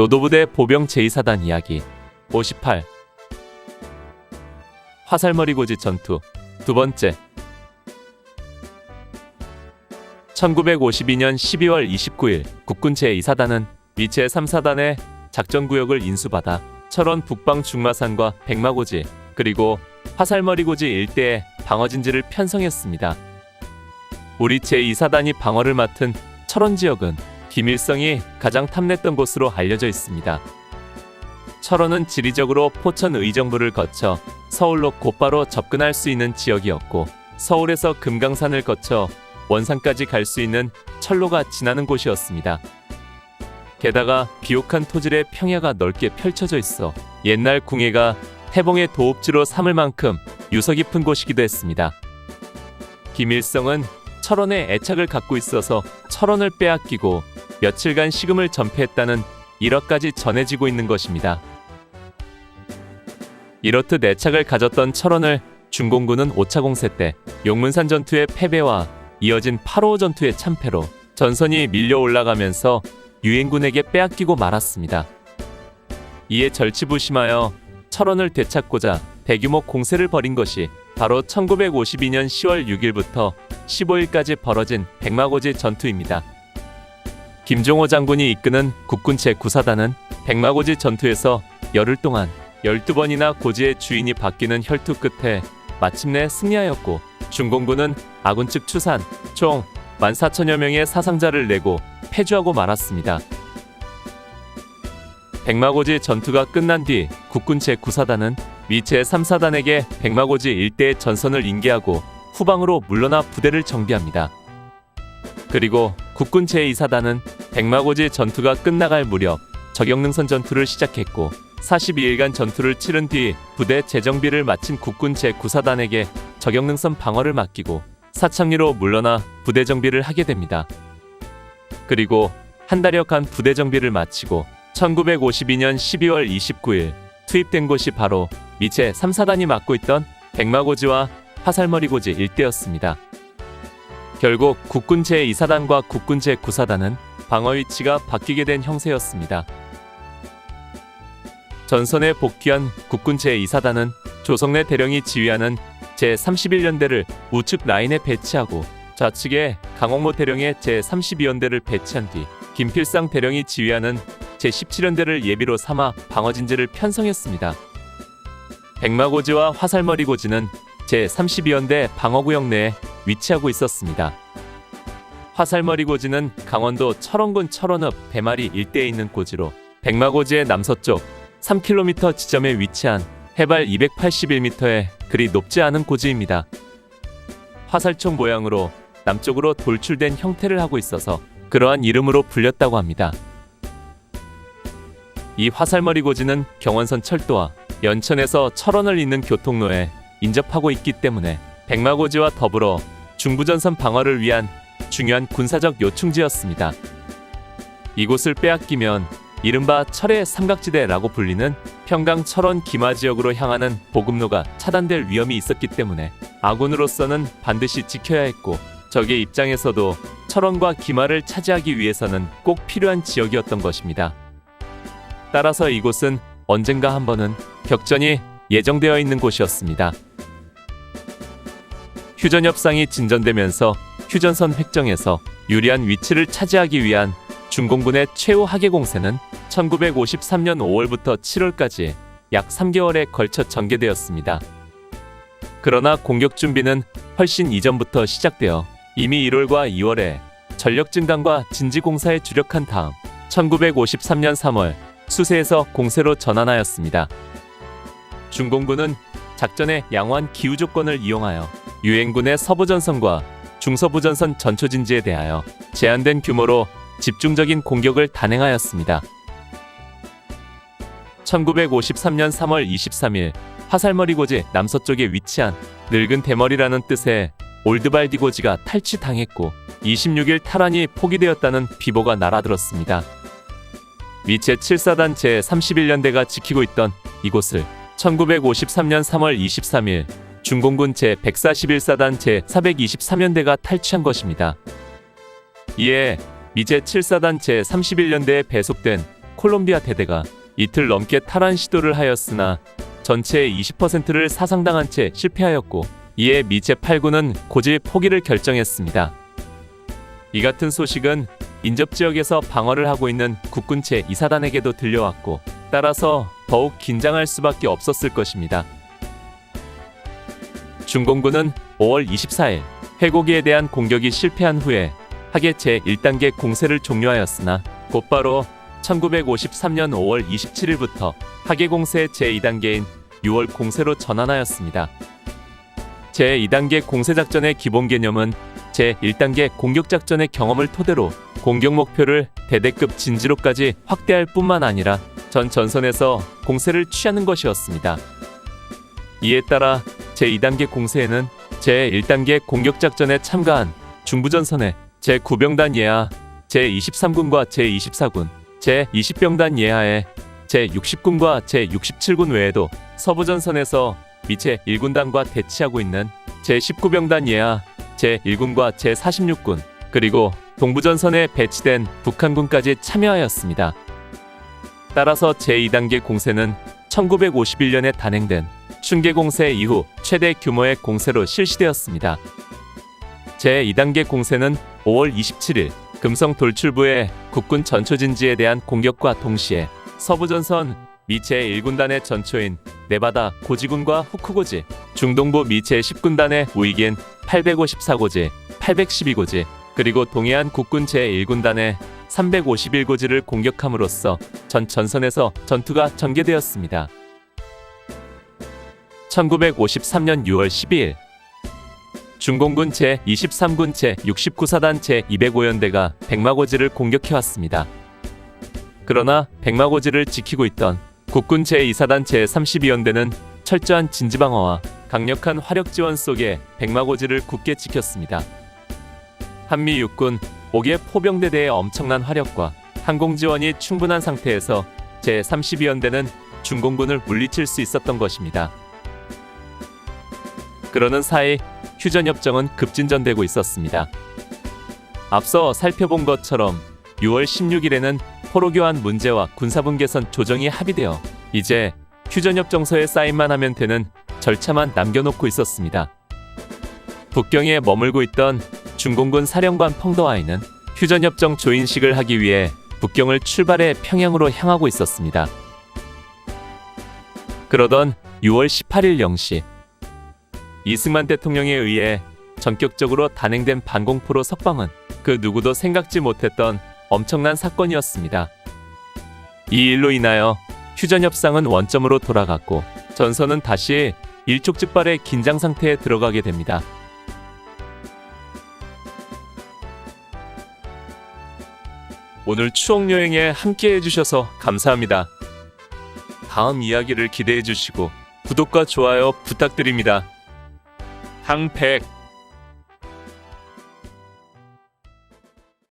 노도부대 보병 제2사단 이야기. 58 화살머리 고지 전투. 두 번째. 1952년 12월 29일 국군 제2사단은 위 제3사단의 작전구역을 인수받아 철원 북방 중마산과 백마고지 그리고 화살머리 고지 일대에 방어진지를 편성했습니다. 우리 제2사단이 방어를 맡은 철원 지역은 김일성이 가장 탐냈던 곳으로 알려져 있습니다. 철원은 지리적으로 포천 의정부를 거쳐 서울로 곧바로 접근할 수 있는 지역이었고 서울에서 금강산을 거쳐 원산까지 갈 수 있는 철로가 지나는 곳이었습니다. 게다가 비옥한 토질의 평야가 넓게 펼쳐져 있어 옛날 궁예가 태봉의 도읍지로 삼을 만큼 유서 깊은 곳이기도 했습니다. 김일성은 철원에 애착을 갖고 있어서 철원을 빼앗기고 며칠간 식음을 전폐했다는 일화까지 전해지고 있는 것입니다. 이렇듯 애착을 가졌던 철원을 중공군은 5차 공세 때 용문산 전투의 패배와 이어진 8.5 전투의 참패로 전선이 밀려 올라가면서 유엔군에게 빼앗기고 말았습니다. 이에 절치부심하여 철원을 되찾고자 대규모 공세를 벌인 것이 바로 1952년 10월 6일부터 15일까지 벌어진 백마고지 전투입니다. 김종호 장군이 이끄는 국군 제9사단은 백마고지 전투에서 열흘 동안 12번이나 고지의 주인이 바뀌는 혈투 끝에 마침내 승리하였고 중공군은 아군 측 추산 총 14,000여 명의 사상자를 내고 패주하고 말았습니다. 백마고지 전투가 끝난 뒤 국군 제9사단은 미 제3사단에게 백마고지 일대의 전선을 인계하고 후방으로 물러나 부대를 정비합니다. 그리고 국군 제2사단은 백마고지 전투가 끝나갈 무렵 적영능선 전투를 시작했고 42일간 전투를 치른 뒤 부대 재정비를 마친 국군 제9사단에게 적영능선 방어를 맡기고 사창리로 물러나 부대 정비를 하게 됩니다. 그리고 한 달여 간 부대 정비를 마치고 1952년 12월 29일 투입된 곳이 바로 미체 3사단이 맡고 있던 백마고지와 화살머리고지 일대였습니다. 결국 국군 제2사단과 국군 제9사단은 방어 위치가 바뀌게 된 형세였습니다. 전선에 복귀한 국군 제2사단은 조성래 대령이 지휘하는 제31연대를 우측 라인에 배치하고 좌측에 강홍모 대령의 제32연대를 배치한 뒤 김필상 대령이 지휘하는 제17연대를 예비로 삼아 방어진지를 편성했습니다. 백마고지와 화살머리고지는 제32연대 방어구역 내에 위치하고 있었습니다. 화살머리 고지는 강원도 철원군 철원읍 배마리 일대에 있는 고지로 백마고지의 남서쪽 3km 지점에 위치한 해발 281m의 그리 높지 않은 고지입니다. 화살총 모양으로 남쪽으로 돌출된 형태를 하고 있어서 그러한 이름으로 불렸다고 합니다. 이 화살머리 고지는 경원선 철도와 연천에서 철원을 잇는 교통로에 인접하고 있기 때문에 백마고지와 더불어 중부전선 방어를 위한 중요한 군사적 요충지였습니다. 이곳을 빼앗기면 이른바 철의 삼각지대라고 불리는 평강 철원 기마 지역으로 향하는 보급로가 차단될 위험이 있었기 때문에 아군으로서는 반드시 지켜야 했고 적의 입장에서도 철원과 기마를 차지하기 위해서는 꼭 필요한 지역이었던 것입니다. 따라서 이곳은 언젠가 한 번은 격전이 예정되어 있는 곳이었습니다. 휴전 협상이 진전되면서 휴전선 획정에서 유리한 위치를 차지하기 위한 중공군의 최후 하계 공세는 1953년 5월부터 7월까지 약 3개월에 걸쳐 전개되었습니다. 그러나 공격 준비는 훨씬 이전부터 시작되어 이미 1월과 2월에 전력 증강과 진지 공사에 주력한 다음 1953년 3월 수세에서 공세로 전환하였습니다. 중공군은 작전의 양호한 기후 조건을 이용하여 유엔군의 서부 전선과 중서부 전선 전초 진지에 대하여 제한된 규모로 집중적인 공격을 단행하였습니다. 1953년 3월 23일 화살머리 고지 남서쪽에 위치한 늙은 대머리라는 뜻의 올드발디 고지가 탈취당했고 26일 탈환이 포기되었다는 비보가 날아들었습니다. 위체 7사단 제31연대가 지키고 있던 이곳을 1953년 3월 23일 중공군 제141사단 제423연대가 탈취한 것입니다. 이에 미제 7사단 제31연대에 배속된 콜롬비아 대대가 이틀 넘게 탈환 시도를 하였으나 전체의 20%를 사상당한 채 실패하였고 이에 미체 8군은 고질 포기를 결정했습니다. 이 같은 소식은 인접 지역에서 방어를 하고 있는 국군체 이사단에게도 들려왔고 따라서 더욱 긴장할 수밖에 없었을 것입니다. 중공군은 5월 24일 해고기에 대한 공격이 실패한 후에 하계 제1단계 공세를 종료하였으나 곧바로 1953년 5월 27일부터 하계 공세 제2단계인 6월 공세로 전환하였습니다. 제2단계 공세 작전의 기본 개념은 제1단계 공격 작전의 경험을 토대로 공격 목표를 대대급 진지로까지 확대할 뿐만 아니라 전 전선에서 공세를 취하는 것이었습니다. 이에 따라 제2단계 공세에는 제1단계 공격 작전에 참가한 중부전선의 제9병단 예하, 제23군과 제24군, 제20병단 예하의 제60군과 제67군 외에도 서부전선에서 미체 1군단과 대치하고 있는 제19병단 예하, 제1군과 제46군, 그리고 동부전선에 배치된 북한군까지 참여하였습니다. 따라서 제2단계 공세는 1951년에 단행된 춘계공세 이후 최대 규모의 공세로 실시되었습니다. 제2단계 공세는 5월 27일 금성 돌출부의 국군 전초진지에 대한 공격과 동시에 서부전선 미체 1군단의 전초인 네바다 고지군과 후쿠고지, 중동부 미체 10군단의 우익인 854고지, 812고지, 그리고 동해안 국군 제1군단의 351고지를 공격함으로써 전 전선에서 전투가 전개되었습니다. 1953년 6월 12일 중공군 제23군 제69사단 제205연대가 백마고지를 공격해왔습니다. 그러나 백마고지를 지키고 있던 국군 제2사단 제32연대는 철저한 진지방어와 강력한 화력 지원 속에 백마고지를 굳게 지켰습니다. 한미 육군 5개 포병대대의 엄청난 화력과 항공 지원이 충분한 상태에서 제32연대는 중공군을 물리칠 수 있었던 것입니다. 그러는 사이 휴전협정은 급진전되고 있었습니다. 앞서 살펴본 것처럼 6월 16일에는 포로 교환 문제와 군사분 개선 조정이 합의되어 이제 휴전협정서에 사인만 하면 되는 절차만 남겨놓고 있었습니다. 북경에 머물고 있던 중공군 사령관 펑더아이는 휴전협정 조인식을 하기 위해 북경을 출발해 평양으로 향하고 있었습니다. 그러던 6월 18일 0시 이승만 대통령에 의해 전격적으로 단행된 반공포로 석방은 그 누구도 생각지 못했던 엄청난 사건이었습니다. 이 일로 인하여 휴전 협상은 원점으로 돌아갔고 전선은 다시 일촉즉발의 긴장 상태에 들어가게 됩니다. 오늘 추억 여행에 함께 해주셔서 감사합니다. 다음 이야기를 기대해 주시고 구독과 좋아요 부탁드립니다. 항백